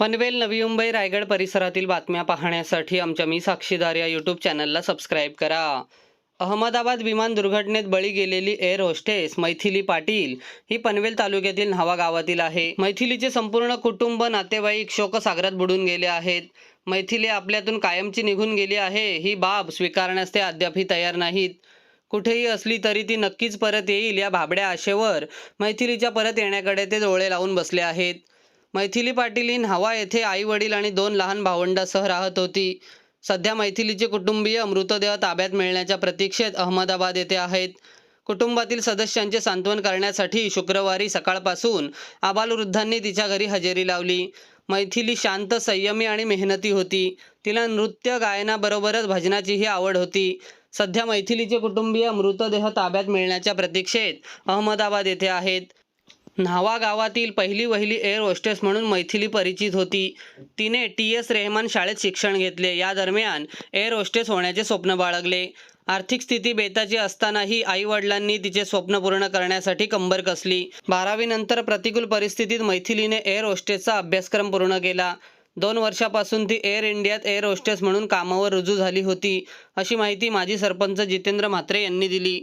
पनवेल नवी मुंबई रायगड परिसरातील बातम्या पाहण्यासाठी आमच्या मी साक्षीदार या यूट्यूब चॅनलला सबस्क्राईब करा. अहमदाबाद विमान दुर्घटनेत बळी गेलेली एअर होस्टेस मैथिली पाटील ही पनवेल तालुक्यातील न्हावा गावातील आहे. मैथिलीचे संपूर्ण कुटुंब नातेवाईक शोकसागरात बुडून गेले आहेत. मैथिली आपल्यातून कायमची निघून गेली आहे ही बाब स्वीकारण्यास ते अद्यापही तयार नाहीत. कुठेही असली तरी ती नक्कीच परत येईल या भाबड्या आशेवर मैथिलीच्या परत येण्याकडे ते डोळे लावून बसले आहेत. मैथिली पाटील ही न्हावा येथे आई वडील आणि दोन लहान भावंडासह राहत होती. सध्या मैथिलीचे कुटुंबीय मृतदेह ताब्यात मिळण्याच्या प्रतीक्षेत अहमदाबाद येथे आहेत. कुटुंबातील सदस्यांचे सांत्वन करण्यासाठी शुक्रवारी सकाळपासून आबालवृद्धांनी तिच्या घरी हजेरी लावली. मैथिली शांत संयमी आणि मेहनती होती. तिला नृत्य गायनाबरोबरच भजनाचीही आवड होती. सध्या मैथिलीचे कुटुंबीय मृतदेह ताब्यात मिळण्याच्या प्रतीक्षेत अहमदाबाद येथे आहेत. न्हावा गावातील पहिली वहिली एअर होस्टेस म्हणून मैथिली परिचित होती. तिने टी एस रेहमान शाळेत शिक्षण घेतले. या दरम्यान एअर होस्टेस होण्याचे स्वप्न बाळगले. आर्थिक स्थिती बेताची असतानाही आई वडिलांनी तिचे स्वप्न पूर्ण करण्यासाठी कंबर कसली. बारावीनंतर प्रतिकूल परिस्थितीत मैथिलीने एअर होस्टेसचा अभ्यासक्रम पूर्ण केला. दोन वर्षापासून ती एअर इंडियात एअर होस्टेस म्हणून कामावर रुजू झाली होती अशी माहिती माजी सरपंच जितेंद्र म्हात्रे यांनी दिली.